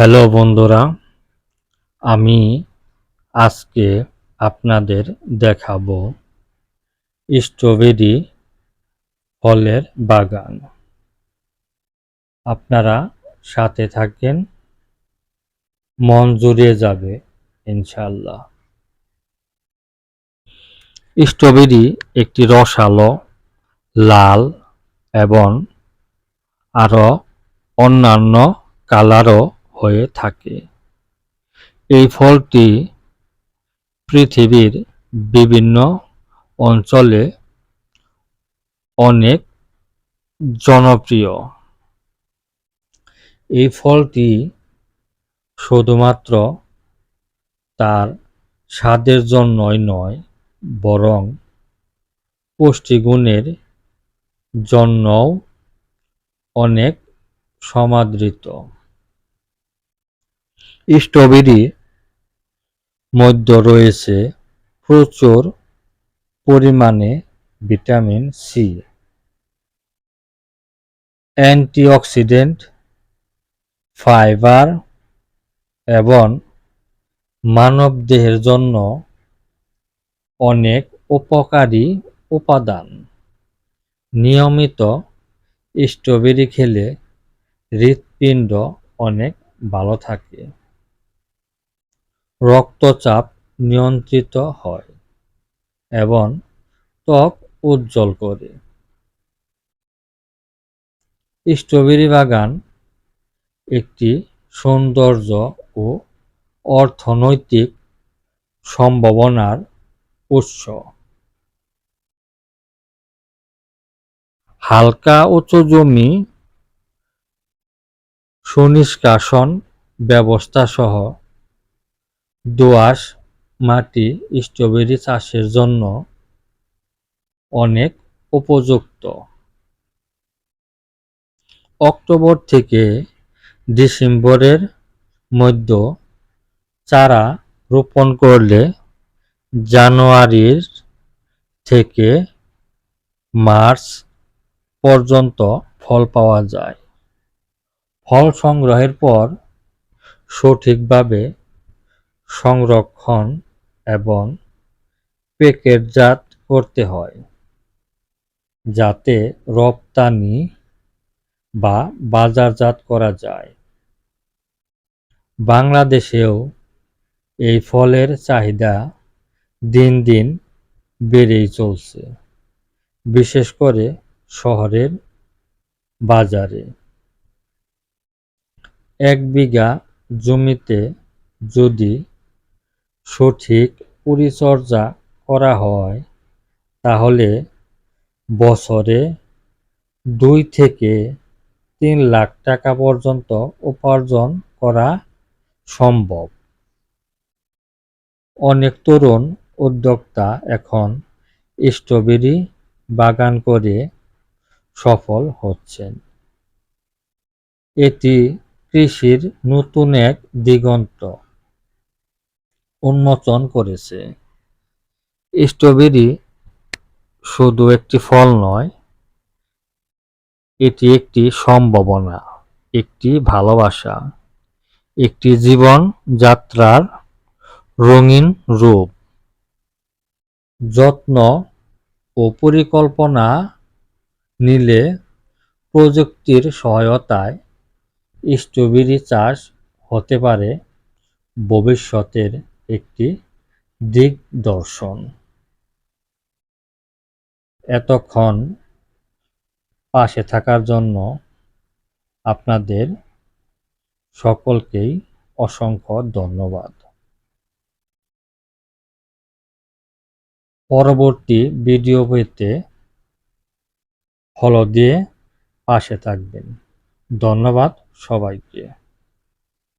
Hello বন্ধুরা, আমি আজকে আপনাদের দেখাবো স্ট্রবেরি ফলের বাগান। আপনারা সাথে থাকেন, মন জুড়িয়ে যাবে ইনশাল্লাহ স্ট্রবেরি একটি রসালো, লাল এবং আরও অন্যান্য কালারও হয়ে থাকে। এই ফলটি পৃথিবীর বিভিন্ন অঞ্চলে অনেক জনপ্রিয়। এই ফলটি শুধুমাত্র তার স্বাদের জন্যই নয়, বরং পুষ্টিগুণের জন্যও অনেক সমাদৃত। স্ট্রবেরি মধ্যে রয়েছে প্রচুর পরিমাণে ভিটামিন সি। অ্যান্টিঅক্সিডেন্ট, ফাইবার এবং মানবদেহের জন্য অনেক উপকারী উপাদান। নিয়মিত স্ট্রবেরি খেলে হৃৎপিণ্ড অনেক ভালো থাকে। রক্তচাপ নিয়ন্ত্রিত হয় এবং ত্বক উজ্জ্বল করে। স্ট্রবেরি বাগান একটি সৌন্দর্য ও অর্থনৈতিক সম্ভাবনার উৎস। হালকা উঁচু জমি, সুনিষ্কাশন ব্যবস্থা সহ দোআঁশ মাটি স্ট্রবেরি চাষের জন্য অনেক উপযুক্ত। অক্টোবর থেকে ডিসেম্বরের মধ্য চারা রোপণ করলে জানুয়ারির থেকে মার্চ পর্যন্ত ফল পাওয়া যায়। ফল সংগ্রহের পর সঠিকভাবে সংরক্ষণ এবং প্যাকেটজাত করতে হয়, যাতে রপ্তানি বা বাজারজাত করা যায়। বাংলাদেশেও এই ফলের চাহিদা দিন দিন বেড়েই চলছে, বিশেষ করে শহরের বাজারে। এক বিঘা জমিতে যদি সঠিক পরিচর্যা করা হয়, তাহলে বছরে দুই থেকে তিন লাখ টাকা পর্যন্ত উপার্জন করা সম্ভব। অনেক তরুণ উদ্যোক্তা এখন স্ট্রবেরি বাগান করে সফল হচ্ছেন। এটি কৃষির নতুন এক দিগন্ত। উন্মোচন করেছে। স্ট্রবেরি শুধু একটি ফল নয়, এটি একটি সম্ভাবনা, একটি ভালোবাসা, একটি জীবন যাত্রার রঙিন রূপ। যত্ন ও পরিকল্পনা নিলে প্রযুক্তির সহায়তায় স্ট্রবেরি চাষ হতে পারে ভবিষ্যতের একটি দিকদর্শন এতক্ষণ পাশে থাকার জন্য আপনাদের সকলকেই অসংখ্য ধন্যবাদ। পরবর্তী ভিডিও পেতে ফলো দিয়ে পাশে থাকবেন। ধন্যবাদ সবাইকে।